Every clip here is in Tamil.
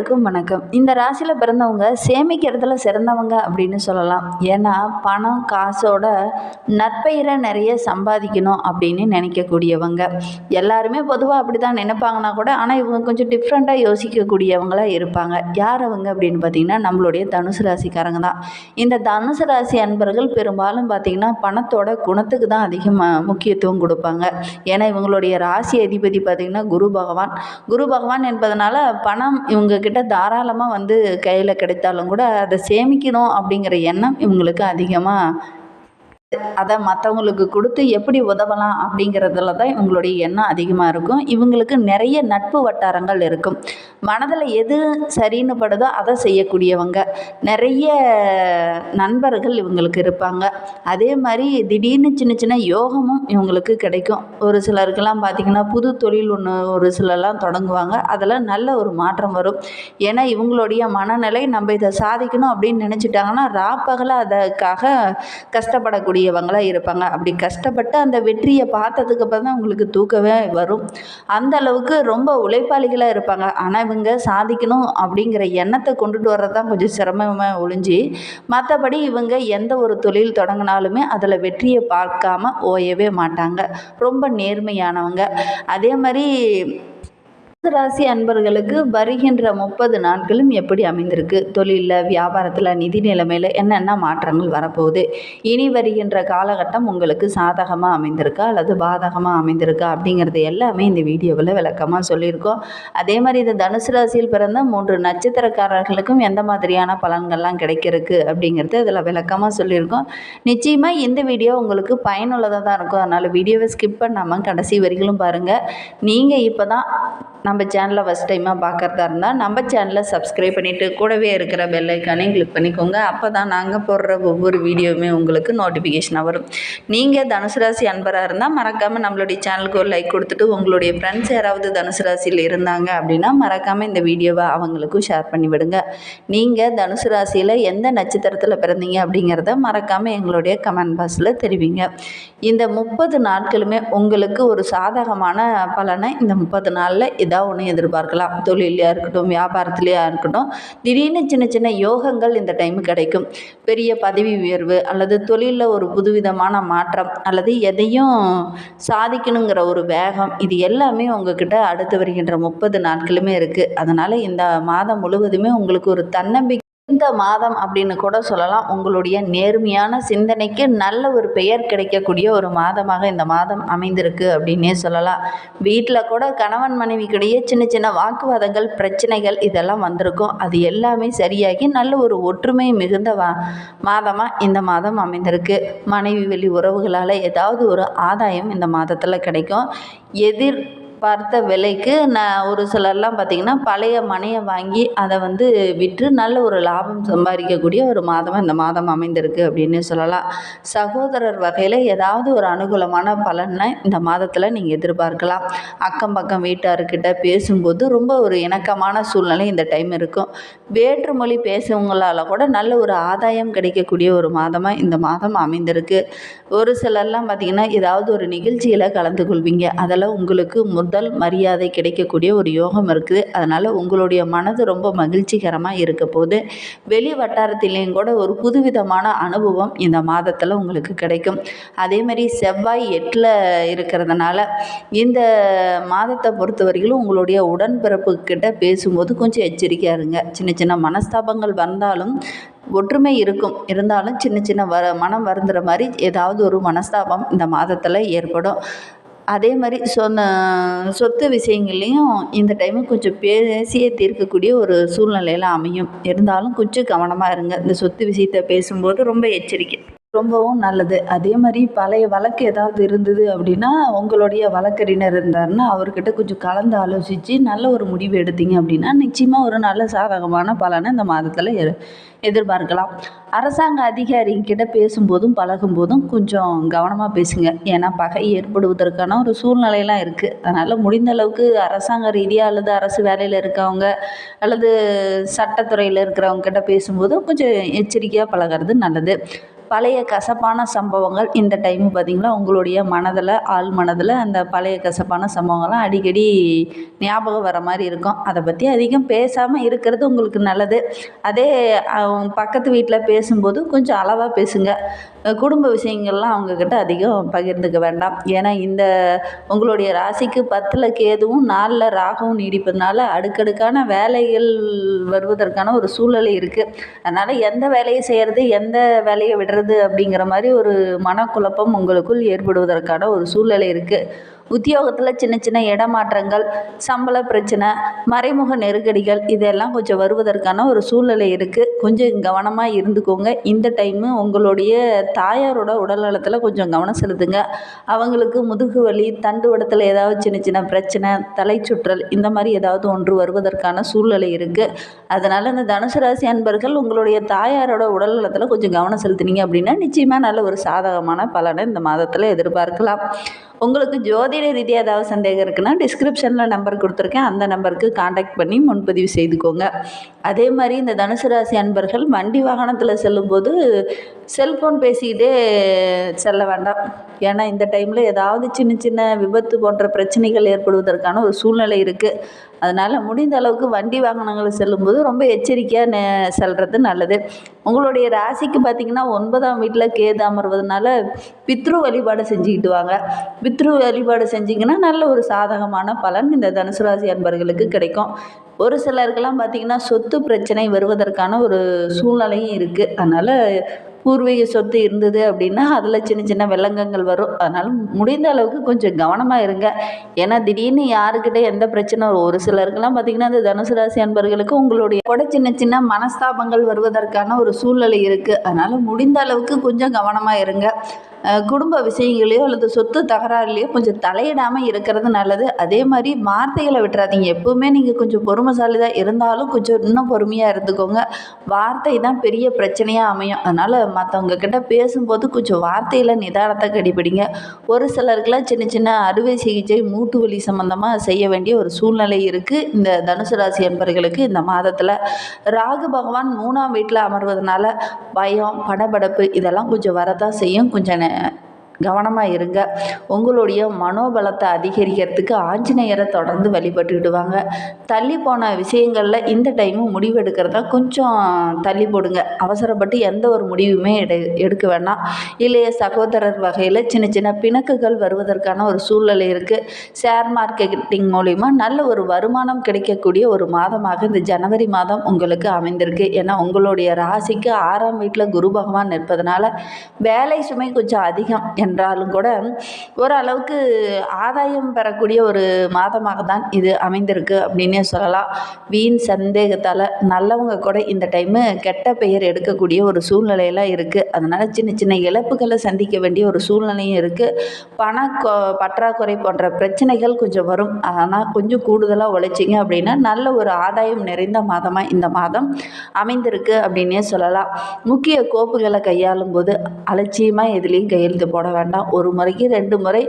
எல்லாருக்கும் வணக்கம். இந்த ராசியில் பிறந்தவங்க சேமிக்கிறதுல சிறந்தவங்க அப்படின்னு சொல்லலாம். ஏன்னா பணம் காசோட நற்பெயரை நிறைய சம்பாதிக்கணும் அப்படின்னு நினைக்கக்கூடியவங்க. எல்லாருமே பொதுவாக அப்படி தான் நினைப்பாங்கன்னா கூட ஆனால் இவங்க கொஞ்சம் டிஃப்ரெண்ட்டாக யோசிக்கக்கூடியவங்களாக இருப்பாங்க. யார் அவங்க அப்படின்னு பார்த்தீங்கன்னா நம்மளுடைய தனுசு ராசிக்காரங்க தான். இந்த தனுசு ராசி அன்பர்கள் பெரும்பாலும் பார்த்தீங்கன்னா பணத்தோட குணத்துக்கு தான் அதிகமாக முக்கியத்துவம் கொடுப்பாங்க. ஏன்னா இவங்களுடைய ராசி அதிபதி பார்த்தீங்கன்னா குரு பகவான். குரு பகவான் என்பதனால பணம் இவங்க கிட்ட தாராளமாக வந்து கையில் கிடைத்தாலும் கூட அதை சேமிக்கணும் அப்படிங்கிற எண்ணம் இவங்களுக்கு அதிகமாக அதை மற்றவங்களுக்கு கொடுத்து எப்படி உதவலாம் அப்படிங்கிறதுல தான் இவங்களுடைய எண்ணம் அதிகமாக இருக்கும். இவங்களுக்கு நிறைய நட்பு வட்டாரங்கள் இருக்கும். மனதில் எது சரின்னு படுதோ அதை செய்யக்கூடியவங்க. நிறைய நண்பர்கள் இவங்களுக்கு இருப்பாங்க. அதே மாதிரி திடீர்னு சின்ன சின்ன யோகமும் இவங்களுக்கு கிடைக்கும். ஒரு சிலருக்கெல்லாம் பார்த்திங்கன்னா புது தொழில் ஒன்று ஒரு சிலர்லாம் தொடங்குவாங்க. அதில் நல்ல ஒரு மாற்றம் வரும். ஏன்னா இவங்களுடைய மனநிலை நம்ம இதை சாதிக்கணும் அப்படின்னு நினச்சிட்டாங்கன்னா ராப்பகலாக அதற்காக கஷ்டப்படக்கூடிய கூடியவங்களாக இருப்பாங்க. அப்படி கஷ்டப்பட்டு அந்த வெற்றியை பார்த்ததுக்கு அப்புறம் தான் உங்களுக்கு தூக்கமே வரும். அந்த அளவுக்கு ரொம்ப உழைப்பாளிகளாக இருப்பாங்க. ஆனால் இவங்க சாதிக்கணும் அப்படிங்கிற எண்ணத்தை கொண்டுட்டு வர்றது தான் கொஞ்சம் சிரமமாக ஒழிஞ்சு மற்றபடி இவங்க எந்த ஒரு தொழில் தொடங்கினாலுமே அதில் வெற்றியை பார்க்காம ஓயவே மாட்டாங்க. ரொம்ப நேர்மையானவங்க. அதே மாதிரி ராசி அன்பர்களுக்கு வருகின்ற முப்பது நாட்களும் எப்படி அமைந்திருக்கு? தொழிலில் வியாபாரத்தில் நிதி நிலைமையில் என்னென்ன மாற்றங்கள் வரப்போகுது? இனி வருகின்ற காலகட்டம் உங்களுக்கு சாதகமாக அமைந்திருக்கா? அல்லது பாதகமாக அமைந்திருக்கா? அப்படிங்கிறது எல்லாமே இந்த வீடியோவில் விளக்கமாக சொல்லியிருக்கோம். அதே மாதிரி இந்த தனுசு ராசியில் பிறந்த மூன்று நட்சத்திரக்காரர்களுக்கும் எந்த மாதிரியான பலன்கள்லாம் கிடைக்கிறதுக்கு அப்படிங்கிறது இதில் விளக்கமாக சொல்லியிருக்கோம். நிச்சயமாக இந்த வீடியோ உங்களுக்கு பயனுள்ளதாக தான் இருக்கும். அதனால் வீடியோவை ஸ்கிப் பண்ணாமல் கடைசி வரிகளும் பாருங்கள் நீங்கள் இப்போ தான் நம்ம சேனலை ஃபஸ்ட் டைமாக பார்க்குறதா இருந்தால் நம்ம சேனலை சப்ஸ்கிரைப் பண்ணிவிட்டு கூடவே இருக்கிற பெல் கிளிக் பண்ணிக்கோங்க. அப்போ தான் நாங்கள் போடுற ஒவ்வொரு வீடியோவுமே உங்களுக்கு நோட்டிஃபிகேஷனாக வரும். நீங்கள் தனுசு ராசி அன்பராக இருந்தால் மறக்காமல் நம்மளுடைய சேனலுக்கு ஒரு லைக் கொடுத்துட்டு உங்களுடைய ஃப்ரெண்ட்ஸ் யாராவது தனுசு ராசியில் இருந்தாங்க அப்படின்னா மறக்காமல் இந்த வீடியோவை அவங்களுக்கும் ஷேர் பண்ணி விடுங்க. நீங்கள் தனுசு ராசியில் எந்த நட்சத்திரத்தில் பிறந்தீங்க அப்படிங்கிறத மறக்காமல் எங்களுடைய கமெண்ட் பாக்ஸில் தெரிவிங்க. இந்த முப்பது நாட்களுமே உங்களுக்கு ஒரு சாதகமான பலனை இந்த முப்பது நாளில் ஏதாவது ஒன்று எதிர்பார்க்கலாம். தொழிலையாக இருக்கட்டும் வியாபாரத்துலையாக இருக்கட்டும் திடீர்னு சின்ன சின்ன யோகங்கள் இந்த டைம் கிடைக்கும். பெரிய பதவி உயர்வு அல்லது தொழிலில் ஒரு புதுவிதமான மாற்றம் அல்லது எதையும் சாதிக்கணுங்கிற ஒரு வேகம் இது எல்லாமே உங்ககிட்ட அடுத்து வருகின்ற முப்பது நாட்களுமே இருக்குது அதனால் இந்த மாதம் முழுவதுமே உங்களுக்கு ஒரு தன்னம்பிக்கை இந்த மாதம் அப்படின்னு கூட சொல்லலாம். உங்களுடைய நேர்மையான சிந்தனைக்கு நல்ல ஒரு பெயர் கிடைக்கக்கூடிய ஒரு மாதமாக இந்த மாதம் அமைந்திருக்கு அப்படின்னே சொல்லலாம். வீட்டில் கூட கணவன் மனைவிக்கிடையே சின்ன சின்ன வாக்குவாதங்கள் பிரச்சனைகள் இதெல்லாம் வந்திருக்கும். அது எல்லாமே சரியாகி நல்ல ஒரு ஒற்றுமை மிகுந்த வா மாதமாக இந்த மாதம் அமைந்திருக்கு. மனைவி வெளி உறவுகளால் ஏதாவது ஒரு ஆதாயம் இந்த மாதத்தில் கிடைக்கும். எதிர் பார்த்த விலைக்கு நான் ஒரு சிலர்லாம் பார்த்திங்கன்னா பழைய மனையை வாங்கி அதை வந்து விற்று நல்ல ஒரு லாபம் சம்பாதிக்கக்கூடிய ஒரு மாதமாக இந்த மாதம் அமைந்திருக்கு அப்படின்னு சொல்லலாம். சகோதரர் வகையில் ஏதாவது ஒரு அனுகூலமான பலனை இந்த மாதத்தில் நீங்கள் எதிர்பார்க்கலாம். அக்கம் பக்கம் வீட்டார்கிட்ட பேசும்போது ரொம்ப ஒரு இணக்கமான சூழ்நிலை இந்த டைம் இருக்கும். வேற்று மொழி பேசுவங்களால் கூட நல்ல ஒரு ஆதாயம் கிடைக்கக்கூடிய ஒரு மாதமாக இந்த மாதம் அமைந்திருக்கு. ஒரு சிலர்லாம் பார்த்திங்கன்னா ஏதாவது ஒரு நிகழ்ச்சியில் கலந்து கொள்வீங்க. அதெல்லாம் உங்களுக்கு முதல் மரியாதை கிடைக்கக்கூடிய ஒரு யோகம் இருக்குது. அதனால் உங்களுடைய மனது ரொம்ப மகிழ்ச்சிகரமாக இருக்க போது வெளி வட்டாரத்திலேயும் கூட ஒரு புதுவிதமான அனுபவம் இந்த மாதத்தில் உங்களுக்கு கிடைக்கும். அதேமாதிரி செவ்வாய் எட்டில் இருக்கிறதுனால இந்த மாதத்தை பொறுத்தவரையிலும் உங்களுடைய உடன்பிறப்பு கிட்ட பேசும்போது கொஞ்சம் எச்சரிக்கையாக இருங்க. சின்ன சின்ன மனஸ்தாபங்கள் வந்தாலும் ஒற்றுமை இருக்கும். இருந்தாலும் சின்ன சின்ன வர மனம் வருந்துற மாதிரி ஏதாவது ஒரு மனஸ்தாபம் இந்த மாதத்தில் ஏற்படும். அதே மாதிரி சொன்ன சொத்து விஷயங்கள்லையும் இந்த டைமு கொஞ்சம் பேசியே தீர்க்கக்கூடிய ஒரு சூழ்நிலையில் அமையும். இருந்தாலும் கொஞ்சம் கவனமாக இருங்க. இந்த சொத்து விஷயத்த பேசும்போது ரொம்ப எச்சரிக்கை. ரொம்பவும் நல்லது. அதே மாதிரி பழைய வழக்கு ஏதாவது இருந்தது அப்படின்னா உங்களுடைய வழக்கறிஞர் இருந்தாருன்னா அவர்கிட்ட கொஞ்சம் கலந்து ஆலோசித்து நல்ல ஒரு முடிவு எடுத்தீங்க அப்படின்னா நிச்சயமாக ஒரு நல்ல சாதகமான பலனை இந்த மாதத்தில் எ எதிர்பார்க்கலாம். அரசாங்க அதிகாரிகிட்ட பேசும்போதும் பழகும்போதும் கொஞ்சம் கவனமாக பேசுங்க. ஏன்னா பகை ஏற்படுவதற்கான ஒரு சூழ்நிலையெல்லாம் இருக்குது அதனால் முடிந்த அளவுக்கு அரசாங்க ரீதியாக அல்லது அரசு வேலையில் இருக்கவங்க அல்லது சட்டத்துறையில் இருக்கிறவங்க கிட்ட பேசும்போதும் கொஞ்சம் எச்சரிக்கையாக பழகிறது நல்லது. பழைய கசப்பான சம்பவங்கள் இந்த டைம் பார்த்திங்கன்னா உங்களுடைய மனதில் ஆள் மனதில் அந்த பழைய கசப்பான சம்பவங்கள்லாம் அடிக்கடி ஞாபகம் வர மாதிரி இருக்கும். அதை பற்றி அதிகம் பேசாமல் இருக்கிறது உங்களுக்கு நல்லது. அதே அவங்க பக்கத்து வீட்டில் பேசும்போது கொஞ்சம் அளவாக பேசுங்க. குடும்ப விஷயங்கள்லாம் அவங்கக்கிட்ட அதிகம் பகிர்ந்துக்க வேண்டாம். ஏன்னா இந்த உங்களுடைய ராசிக்கு பத்தில் கேதுவும் நாலில் ராகவும் நீடிப்பதுனால அடுக்கடுக்கான வேலைகள் வருவதற்கான ஒரு சூழ்நிலை இருக்குது அதனால் எந்த வேலையை செய்கிறது எந்த வேலையை விடுறது அப்படிங்கிற மாதிரி ஒரு மனக்குழப்பம் உங்களுக்குள் ஏற்படுவதற்கான ஒரு சூழ்நிலை இருக்குது உத்தியோகத்தில் சின்ன சின்ன இடமாற்றங்கள் சம்பள பிரச்சனை மறைமுக நெருக்கடிகள் இதெல்லாம் கொஞ்சம் வருவதற்கான ஒரு சூழ்நிலை இருக்குது கொஞ்சம் கவனமாக இருந்துக்கோங்க. இந்த டைமு உங்களுடைய தாயாரோட உடல் நலத்தில் கொஞ்சம் கவனம் செலுத்துங்க. அவங்களுக்கு முதுகு வலி தண்டுவடத்தில் ஏதாவது சின்ன சின்ன பிரச்சனை தலை சுற்றல் இந்த மாதிரி ஏதாவது ஒன்று வருவதற்கான சூழ்நிலை இருக்குது அதனால் இந்த தனுசு ராசி அன்பர்கள் உங்களுடைய தாயாரோட உடல் நலத்தில் கொஞ்சம் கவனம் செலுத்துனீங்க அப்படின்னா நிச்சயமாக நல்ல ஒரு சாதகமான பலனை இந்த மாதத்தில் எதிர்பார்க்கலாம். உங்களுக்கு ஜோதி ஜோதிட ரீதியாக ஏதாவது சந்தேகம் இருக்குன்னா டிஸ்கிரிப்ஷனில் நம்பர் கொடுத்துருக்கேன். அந்த நம்பருக்கு காண்டாக்ட் பண்ணி முன்பதிவு செய்துக்கோங்க. அதே மாதிரி இந்த தனுசு ராசி அன்பர்கள் வண்டி வாகனத்தில் செல்லும்போது செல்ஃபோன் பேசிக்கிட்டே செல்ல வேண்டாம். ஏன்னா இந்த டைமில் ஏதாவது சின்ன சின்ன விபத்து போன்ற பிரச்சனைகள் ஏற்படுவதற்கான ஒரு சூழ்நிலை இருக்குது அதனால் முடிந்த அளவுக்கு வண்டி வாகனங்கள் செல்லும்போது ரொம்ப எச்சரிக்கையாக நே செல்வது நல்லது. உங்களுடைய ராசிக்கு பார்த்திங்கன்னா ஒன்பதாம் வீட்டில் கேது அமர்வதனால பித்ரு வழிபாடு செஞ்சுக்கிட்டு வாங்க. பித்ரு வழிபாடு செஞ்சிங்கன்னா நல்ல ஒரு சாதகமான பலன் இந்த தனுசு ராசி அன்பர்களுக்கு கிடைக்கும். ஒரு சிலருக்கெல்லாம் பார்த்திங்கன்னா சொத்து பிரச்சனை வருவதற்கான ஒரு சூழ்நிலையும் இருக்குது அதனால் பூர்வீக சொத்து இருந்தது அப்படின்னா அதில் சின்ன சின்ன வெள்ளங்கங்கள் வரும். அதனால் முடிந்த அளவுக்கு கொஞ்சம் கவனமாக இருங்க. ஏன்னா திடீர்னு யாருக்கிட்ட எந்த பிரச்சனை வரும்? ஒரு சிலருக்கெல்லாம் பார்த்திங்கன்னா அந்த தனுசு ராசி அன்பர்களுக்கு உங்களுடைய கூட சின்ன சின்ன மனஸ்தாபங்கள் வருவதற்கான ஒரு சூழ்நிலை இருக்குது அதனால் முடிந்த அளவுக்கு கொஞ்சம் கவனமாக இருங்க. குடும்ப விஷயங்களையோ அல்லது சொத்து தகராறுலையோ கொஞ்சம் தலையிடாமல் இருக்கிறது நல்லது. அதே மாதிரி வார்த்தைகளை விட்டுறாதீங்க. எப்போவுமே நீங்கள் கொஞ்சம் பொறுமைசாலி தான் இருந்தாலும் கொஞ்சம் இன்னும் பொறுமையாக இருந்துக்கோங்க. வார்த்தை தான் பெரிய பிரச்சனையாக அமையும். அதனால் மற்றவங்க கிட்ட பேசும்போது கொஞ்சம் வார்த்தையில் நிதானத்தை கடைபிடிங்க. ஒரு சிலருக்குலாம் சின்ன சின்ன அறுவை சிகிச்சை மூட்டு வலி சம்மந்தமாக செய்ய வேண்டிய ஒரு சூழ்நிலை இருக்குது இந்த தனுசு ராசி என்பர்களுக்கு இந்த மாதத்தில். ராகு பகவான் மூணாம் வீட்டில் அமர்வதனால பயம் படபடப்பு இதெல்லாம் கொஞ்சம் வரதான் செய்யும். கொஞ்சம் uh, கவனமாக இருங்க. உங்களுடைய மனோபலத்தை அதிகரிக்கிறதுக்கு ஆஞ்சநேயரை தொடர்ந்து வழிபட்டுக்கிடுவாங்க. தள்ளி போன விஷயங்களில் இந்த டைமும் முடிவெடுக்கிறதா கொஞ்சம் தள்ளி போடுங்க. அவசரப்பட்டு எந்த ஒரு முடிவுமே எடு எடுக்க வேண்டாம். இல்லையே சகோதரர் வகையில் சின்ன சின்ன பிணக்குகள் வருவதற்கான ஒரு சூழ்நிலை இருக்குது ஷேர் மார்க்கெட்டிங் மூலிமா நல்ல ஒரு வருமானம் கிடைக்கக்கூடிய ஒரு மாதமாக இந்த ஜனவரி மாதம் உங்களுக்கு அமைந்திருக்கு. ஏன்னா உங்களுடைய ராசிக்கு ஆறாம் வீட்டில் குரு பகவான் நிற்பதனால வேலை சுமை கொஞ்சம் அதிகம். என்றாலும் கூட ஓரளவுக்கு ஆதாயம் பெறக்கூடிய ஒரு மாதமாக தான் இது அமைந்திருக்கு அப்படின்னே சொல்லலாம். வீண் சந்தேகத்தால் நல்லவங்க கூட இந்த டைமு கெட்ட பெயர் எடுக்கக்கூடிய ஒரு சூழ்நிலையெல்லாம் இருக்குது அதனால் சின்ன சின்ன இழப்புகளை சந்திக்க வேண்டிய ஒரு சூழ்நிலையும் இருக்குது பண பற்றாக்குறை போன்ற பிரச்சனைகள் கொஞ்சம் வரும். ஆனால் கொஞ்சம் கூடுதலாக உழைச்சிங்க அப்படின்னா நல்ல ஒரு ஆதாயம் நிறைந்த மாதமாக இந்த மாதம் அமைந்திருக்கு அப்படின்னே சொல்லலாம். முக்கிய கோப்புகளை கையாளும் போது அலட்சியமாக எதுலேயும் கையெழுத்து போட வேண்டாம். ஒரு முறைக்கு ரெண்டு முறை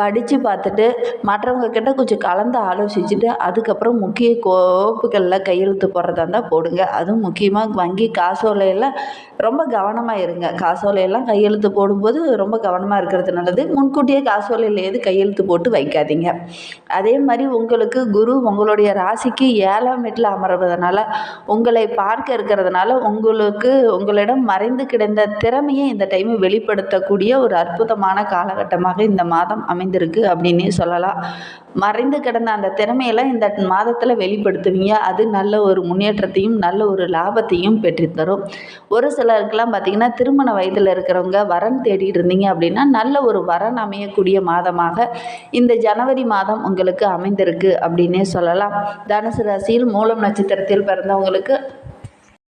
படித்து பார்த்துட்டு மற்றவங்க கிட்ட கொஞ்சம் கலந்து ஆலோசிச்சுட்டு அதுக்கப்புறம் முக்கிய கோப்புகளில் கையெழுத்து போடுறதா இருந்தால் போடுங்க. அதுவும் முக்கியமாக வங்கி காசோலையில் ரொம்ப கவனமாக இருங்க. காசோலையெல்லாம் கையெழுத்து போடும்போது ரொம்ப கவனமாக இருக்கிறது நல்லது. முன்கூட்டியே காசோலையில் எது கையெழுத்து போட்டு வைக்காதீங்க. அதே மாதிரி உங்களுக்கு குரு உங்களுடைய ராசிக்கு ஏழாம் வீட்டில் அமர்வதனால உங்களை பார்க்க இருக்கிறதுனால உங்களுக்கு உங்களிடம் மறைந்து கிடந்த திறமையை இந்த டைம் வெளிப்படுத்தக்கூடிய ஒரு அற்புதம் அற்புதமான காலகட்டமாக இந்த மாதம் அமைந்திருக்கு அப்படின்னே சொல்லலாம். மறைந்து கிடந்த அந்த திறமையெல்லாம் இந்த மாதத்தில் வெளிப்படுத்துவீங்க. அது நல்ல ஒரு முன்னேற்றத்தையும் நல்ல ஒரு லாபத்தையும் பெற்றுத்தரும் ஒரு சிலருக்கெல்லாம் பார்த்திங்கன்னா திருமண வயதில் இருக்கிறவங்க வரன் தேடிட்டு இருந்தீங்க அப்படின்னா நல்ல ஒரு வரன் அமையக்கூடிய மாதமாக இந்த ஜனவரி மாதம் உங்களுக்கு அமைந்திருக்கு அப்படின்னே சொல்லலாம். தனுசு ராசியில் மூலம் நட்சத்திரத்தில் பிறந்தவங்களுக்கு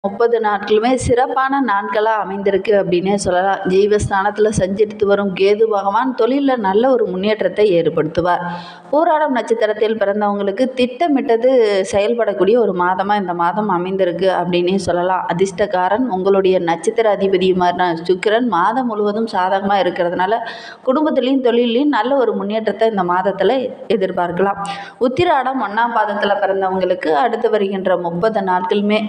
முப்பது நாட்களுமே சிறப்பான நாட்களாக அமைந்திருக்கு அப்படின்னே சொல்லலாம். ஜீவஸ்தானத்தில் சஞ்சரித்து வரும் கேது பகவான் தொழிலில் நல்ல ஒரு முன்னேற்றத்தை ஏற்படுத்துவார். பூராடம் நட்சத்திரத்தில் பிறந்தவங்களுக்கு திட்டமிட்டது செயல்படக்கூடிய ஒரு மாதமாக இந்த மாதம் அமைந்திருக்கு அப்படின்னே சொல்லலாம். அதிர்ஷ்டக்காரன் உங்களுடைய நட்சத்திர அதிபதியுமான சுக்கிரன் மாதம் முழுவதும் சாதகமாக இருக்கிறதுனால குடும்பத்துலேயும் தொழிலையும் நல்ல ஒரு முன்னேற்றத்தை இந்த மாதத்தில் எதிர்பார்க்கலாம். உத்திராடம் ஒன்றாம் பாதத்தில் பிறந்தவங்களுக்கு அடுத்து வருகின்ற முப்பது நாட்களுமே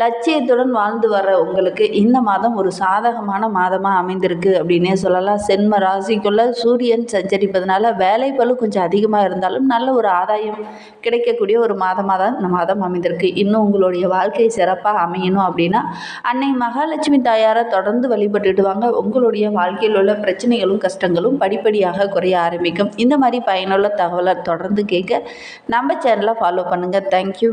லட்சிய தைரியத்துடன் வாழ்ந்து வர உங்களுக்கு இந்த மாதம் ஒரு சாதகமான மாதமாக அமைந்திருக்கு அப்படின்னே சொல்லலாம். சென்ம ராசிக்குள்ளே சூரியன் சஞ்சரிப்பதனால வேலை பளு கொஞ்சம் அதிகமாக இருந்தாலும் நல்ல ஒரு ஆதாயம் கிடைக்கக்கூடிய ஒரு மாதமாக தான் இந்த மாதம் அமைந்திருக்கு. இன்னும் உங்களுடைய வாழ்க்கை சிறப்பாக அமையணும் அப்படின்னா அன்னை மகாலட்சுமி தாயாரை தொடர்ந்து வழிபட்டுட்டு வாங்க உங்களுடைய வாழ்க்கையில் உள்ள பிரச்சனைகளும் கஷ்டங்களும் படிப்படியாக குறைய ஆரம்பிக்கும். இந்த மாதிரி பயனுள்ள தகவலை தொடர்ந்து கேட்க நம்ம சேனலை ஃபாலோ பண்ணுங்கள் தேங்க்யூ